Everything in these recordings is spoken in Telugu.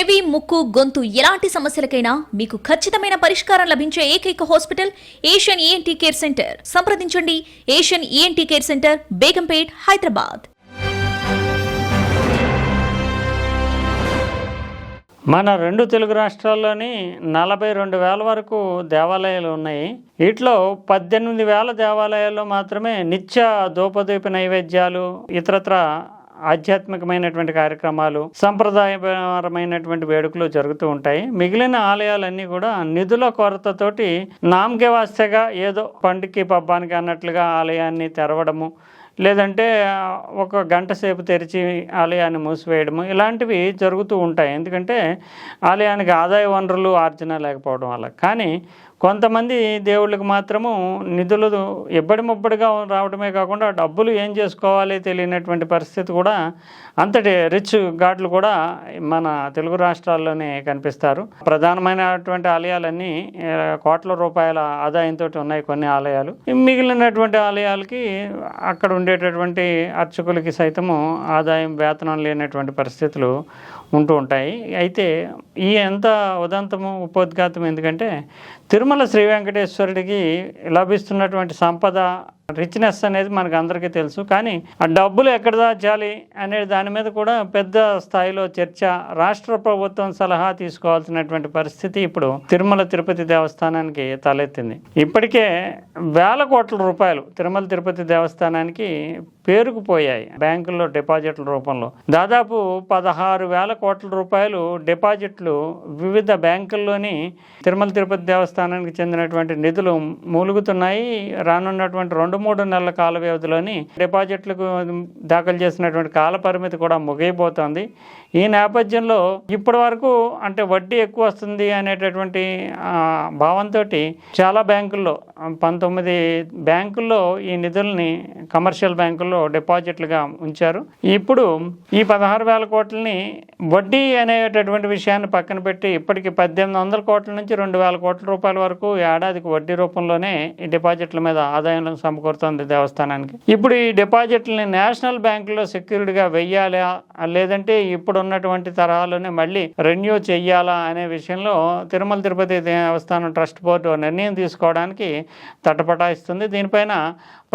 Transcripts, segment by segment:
చెవి ముక్కు గొంతు ఎలాంటి సమస్యలకైనా మీకు ఖచ్చితమైన పరిష్కారం లభించే ఏకైక hospital Asian ENT care centre. సంప్రదించండి. Asian ENT care centre Begumpet Hyderabad. మన రెండు తెలుగు రాష్ట్రాల్లోని నలభై రెండు వేల వరకు దేవాలయాలు ఉన్నాయి. వీటిలో పద్దెనిమిది వేల దేవాలయాల్లో మాత్రమే నిత్య దూపదీప నైవేద్యాలు ఇతరత్ర ఆధ్యాత్మికమైనటువంటి కార్యక్రమాలు సంప్రదాయపరమైనటువంటి వేడుకలు జరుగుతూ ఉంటాయి. మిగిలిన ఆలయాలన్నీ కూడా నిధుల కొరతతోటి నామకేవాస్తగా ఏదో పండుగకి పబ్బానికి అన్నట్లుగా ఆలయాన్ని తెరవడము లేదంటే ఒక గంట సేపు తెరిచి ఆలయాన్ని మూసివేయడము ఇలాంటివి జరుగుతూ ఉంటాయి. ఎందుకంటే ఆలయానికి ఆదాయ వనరులు ఆర్జన లేకపోవడం వల్ల. కానీ కొంతమంది దేవుళ్ళకి మాత్రము నిధులు ఇబ్బడి ముబ్బడిగా రావడమే కాకుండా డబ్బులు ఏం చేసుకోవాలి తెలియనటువంటి పరిస్థితి కూడా అంతటి రిచ్ ఘాట్లు కూడా మన తెలుగు రాష్ట్రాల్లోనే కనిపిస్తారు. ప్రధానమైనటువంటి ఆలయాలన్నీ కోట్ల రూపాయల ఆదాయంతో ఉన్నాయి కొన్ని ఆలయాలు. మిగిలినటువంటి ఆలయాలకి అక్కడ ఉండేటటువంటి అర్చకులకి సైతము ఆదాయం వేతనం లేనటువంటి పరిస్థితులు ఉంటూ ఉంటాయి. అయితే ఈ ఎంత ఉదంతము ఉపోద్ఘాతం ఎందుకంటే తిరుమల శ్రీ వెంకటేశ్వరుడికి లభిస్తున్నటువంటి సంపద రిచ్నెస్ అనేది మనకు అందరికీ తెలుసు. కానీ ఆ డబ్బులు ఎక్కడ దాచాలి అనే దాని మీద కూడా పెద్ద స్థాయిలో చర్చ రాష్ట్ర ప్రభుత్వం సలహా తీసుకోవాల్సినటువంటి పరిస్థితి ఇప్పుడు తిరుమల తిరుపతి దేవస్థానానికి తలెత్తింది. ఇప్పటికే వేల కోట్ల రూపాయలు తిరుమల తిరుపతి దేవస్థానానికి పేరుకుపోయాయి బ్యాంకుల్లో డిపాజిట్ల రూపంలో. దాదాపు పదహారు వేల కోట్ల రూపాయలు డిపాజిట్లు వివిధ బ్యాంకుల్లోని తిరుమల తిరుపతి దేవస్థానానికి చెందినటువంటి నిధులు మూలుగుతున్నాయి. రానున్నటువంటి రెండు మూడు నెలల కాల వ్యవధిలోని డిపాజిట్లకు దాఖలు చేసినటువంటి కాల పరిమితి కూడా ముగియబోతోంది. ఈ నేపథ్యంలో ఇప్పటి వరకు అంటే వడ్డీ ఎక్కువ వస్తుంది అనేటటువంటి భావంతో చాలా బ్యాంకుల్లో పంతొమ్మిది బ్యాంకుల్లో ఈ నిధుల్ని కమర్షియల్ బ్యాంకుల్లో డిపాజిట్లుగా ఉంచారు. ఇప్పుడు ఈ పదహారు వేల కోట్లని వడ్డీ అనేటటువంటి విషయాన్ని పక్కన పెట్టి ఇప్పటికి పద్దెనిమిది వందల కోట్ల నుంచి రెండు వేల కోట్ల రూపాయల వరకు ఏడాదికి వడ్డీ రూపంలోనే ఈ డిపాజిట్ల మీద ఆదాయం సమకూరుతోంది దేవస్థానానికి. ఇప్పుడు ఈ డిపాజిట్లని నేషనల్ బ్యాంకులో సెక్యూరిటీగా వెయ్యాలా? లేదంటే ఇప్పుడు ఉన్నటువంటి తరహాలోనే మళ్ళీ రెన్యూ చెయ్యాలా అనే విషయంలో తిరుమల తిరుపతి దేవస్థానం ట్రస్ట్ బోర్డు నిర్ణయం తీసుకోవడానికి తటపటాయిస్తుంది. దీనిపైన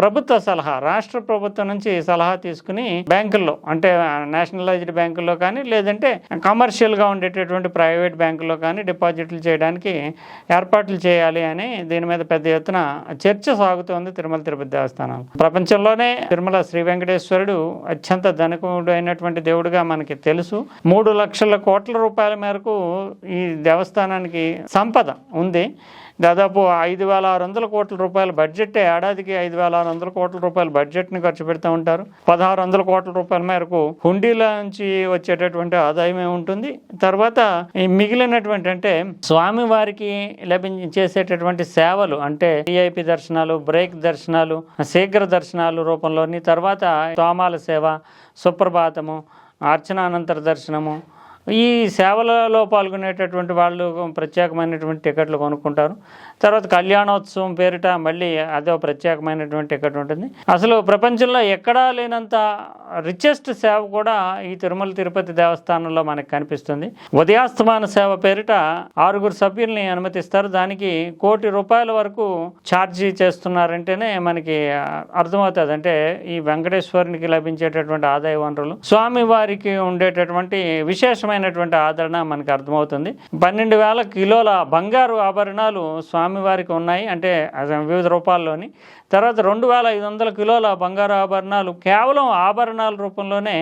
ప్రభుత్వ సలహా రాష్ట్ర ప్రభుత్వం నుంచి సలహా తీసుకుని బ్యాంకుల్లో అంటే నేషనలైజ్డ్ బ్యాంకుల్లో కానీ లేదంటే కమర్షియల్గా ఉండేటటువంటి ప్రైవేట్ బ్యాంకులో కానీ డిపాజిట్లు చేయడానికి ఏర్పాట్లు చేయాలి అని దీని మీద పెద్ద ఎత్తున చర్చ సాగుతోంది తిరుమల తిరుపతి దేవస్థానం. ప్రపంచంలోనే తిరుమల శ్రీ వెంకటేశ్వరుడు అత్యంత ధనకుడు అయినటువంటి దేవుడుగా మనకి తెలుసు. మూడు లక్షల కోట్ల రూపాయల మేరకు ఈ దేవస్థానానికి సంపద ఉంది. దాదాపు ఐదు వేల ఆరు వందల కోట్ల రూపాయల బడ్జెట్ ఏడాదికి ఐదు వేల ఆరు వందల కోట్ల రూపాయల బడ్జెట్ని ఖర్చు పెడుతూ ఉంటారు. పదహారు వందల కోట్ల రూపాయల మేరకు హుండీల నుంచి వచ్చేటటువంటి ఆదాయమే ఉంటుంది తర్వాత ఈ మిగిలినటువంటి అంటే స్వామి వారికి లభించి చేసేటటువంటి సేవలు అంటే విఐపి దర్శనాలు బ్రేక్ దర్శనాలు శీఘ్ర దర్శనాలు రూపంలోని తర్వాత తోమాల సేవ సుప్రభాతము అర్చనానంతర దర్శనము ఈ సేవలలో పాల్గొనేటటువంటి వాళ్ళు ప్రత్యేకమైనటువంటి టికెట్లు కొనుక్కుంటారు. తర్వాత కళ్యాణోత్సవం పేరిట మళ్ళీ అదో ప్రత్యేకమైనటువంటి టికెట్ ఉంటుంది. అసలు ప్రపంచంలో ఎక్కడా లేనంత రిచెస్ట్ సేవ కూడా ఈ తిరుమల తిరుపతి దేవస్థానంలో మనకు కనిపిస్తుంది. ఉదయాస్తమాన సేవ పేరిట ఆరుగురు సభ్యుల్ని అనుమతిస్తారు. దానికి కోటి రూపాయల వరకు ఛార్జీ చేస్తున్నారంటేనే మనకి అర్థమవుతుంది. అంటే ఈ వెంకటేశ్వరునికి లభించేటటువంటి ఆదాయ వనరులు స్వామి వారికి ఉండేటటువంటి విశేషమైనటువంటి ఆదరణ మనకు అర్థమవుతుంది. పన్నెండు వేల కిలోల బంగారు ఆభరణాలు స్వామివారికి ఉన్నాయి. అంటే వివిధ రూపాల్లోని. తర్వాత రెండు వేల ఐదు వందల కిలోల బంగారు ఆభరణాలు కేవలం ఆభరణ ఆభరణాల రూపంలోనే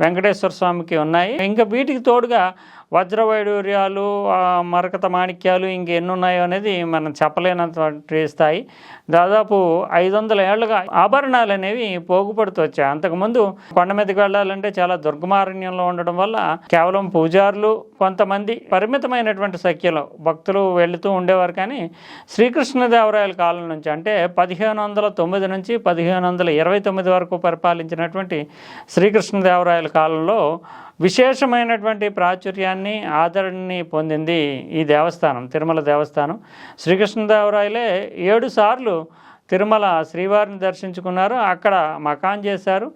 వెంకటేశ్వర స్వామికి ఉన్నాయి. ఇంకా వీటికి తోడుగా వజ్రవైడూర్యాలు మరకత మాణిక్యాలు ఇంకెన్నున్నాయో అనేది మనం చెప్పలేనటువంటి స్థాయి. దాదాపు ఐదు వందల ఏళ్ళుగా ఆభరణాలు అనేవి పోగుపడుతూ వచ్చాయి. అంతకుముందు కొండ మీదకి వెళ్ళాలంటే చాలా దుర్గమారణ్యంలో ఉండడం వల్ల కేవలం పూజారులు కొంతమంది పరిమితమైనటువంటి సంఖ్యలో భక్తులు వెళుతూ ఉండేవారు. కానీ శ్రీకృష్ణదేవరాయల కాలం నుంచి అంటే పదిహేను వందల తొమ్మిది నుంచి పదిహేను వందల ఇరవై తొమ్మిది వరకు పరిపాలించినటువంటి శ్రీకృష్ణదేవరాయల కాలంలో విశేషమైనటువంటి ప్రాచుర్యాన్ని ఆదరణని పొందింది ఈ దేవస్థానం తిరుమల దేవస్థానం. శ్రీకృష్ణదేవరాయలే ఏడు సార్లు తిరుమల శ్రీవారిని దర్శించుకున్నారు. అక్కడ మకాన్ చేశారు.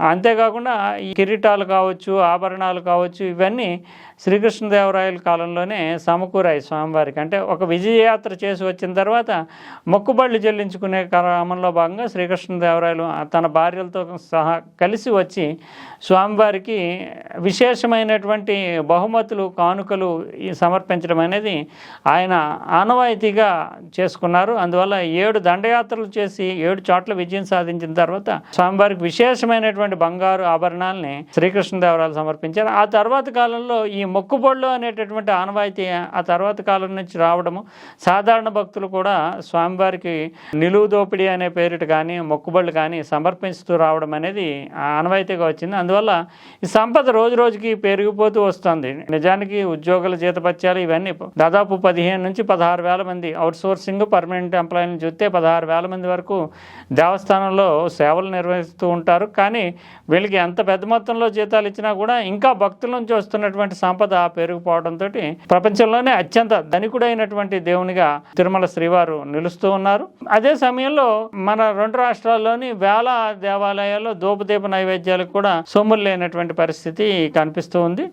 అంతేకాకుండా ఈ కిరీటాలు కావచ్చు ఆభరణాలు కావచ్చు ఇవన్నీ శ్రీకృష్ణదేవరాయల కాలంలోనే సమకూరాయి స్వామివారికి. అంటే ఒక విజయయాత్ర చేసి వచ్చిన తర్వాత మొక్కుబళ్ళు చెల్లించుకునే క్రమంలో భాగంగా శ్రీకృష్ణదేవరాయలు తన భార్యలతో సహా కలిసి వచ్చి స్వామివారికి విశేషమైనటువంటి బహుమతులు కానుకలు సమర్పించడం అనేది ఆయన ఆనవాయితీగా చేసుకున్నారు. అందువల్ల ఏడు దండయాత్రలు చేసి ఏడు చోట్ల విజయం సాధించిన తర్వాత స్వామివారికి విశేషమైనటువంటి బంగారు ఆభరణాలని శ్రీకృష్ణదేవరాయలు సమర్పించారు. ఆ తర్వాత కాలంలో ఈ మొక్కుబడులు అనేటటువంటి ఆనవాయితీ ఆ తర్వాత కాలం నుంచి రావడము. సాధారణ భక్తులు కూడా స్వామివారికి నిలువు దోపిడీ అనే పేరిట కానీ మొక్కుబళ్ళు కానీ సమర్పిస్తూ రావడం అనేది ఆనవాయితీగా వచ్చింది. అందువల్ల ఈ సంపద రోజు రోజుకి పెరిగిపోతూ వస్తుంది. నిజానికి ఉద్యోగుల జీతపత్యాలు ఇవన్నీ దాదాపు పదిహేను నుంచి పదహారు వేల మంది అవుట్ సోర్సింగ్ పర్మనెంట్ ఎంప్లాయీని చూస్తే పదహారు వేల మంది వరకు దేవస్థానంలో సేవలు నిర్వహిస్తూ ఉంటారు. కానీ వీళ్ళకి ఎంత పెద్ద మొత్తంలో జీతాలు ఇచ్చినా కూడా ఇంకా భక్తుల నుంచి వస్తున్నటువంటి సంపద పెరిగిపోవడంతో ప్రపంచంలోనే అత్యంత ధనికుడైనటువంటి దేవునిగా తిరుమల శ్రీవారు నిలుస్తూ ఉన్నారు. అదే సమయంలో మన రెండు రాష్ట్రాల్లోని వేల దేవాలయాల్లో దూపదీప నైవేద్యాలకు కూడా సొమ్ములు లేనటువంటి పరిస్థితి కనిపిస్తూ ఉంది.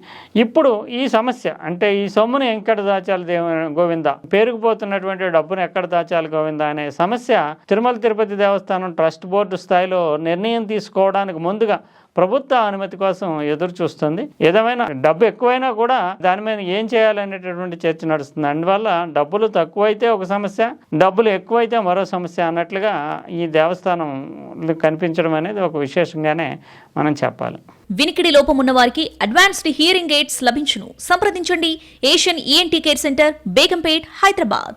ఇప్పుడు ఈ సమస్య అంటే ఈ సొమ్మును ఎక్కడ దాచాలి దేవ గోవింద? పేరుకుపోతున్నటువంటి డబ్బును ఎక్కడ దాచాలి గోవింద అనే సమస్య తిరుమల తిరుపతి దేవస్థానం ట్రస్ట్ బోర్డు స్థాయిలో నిర్ణయం తీసుకోవడానికి ముందుగా ప్రభుత్వ అనుమతి కోసం ఎదురు చూస్తుంది. ఏదేమైనా డబ్బు ఎక్కువైనా కూడా దాని మీద ఏం చేయాలనేటటువంటి చర్చ నడుస్తుంది. అందువల్ల డబ్బులు తక్కువైతే ఒక సమస్య డబ్బులు ఎక్కువైతే మరో సమస్య అన్నట్లుగా ఈ దేవస్థానం కనిపించడం అనేది ఒక విశేషంగానే మనం చెప్పాలి. వినికిడి లోపం ఉన్న వారికి అడ్వాన్స్డ్ హియరింగ్ ఎయిడ్స్ లభించును. సంప్రదించండి. Asian ENT care centre Begumpet Hyderabad.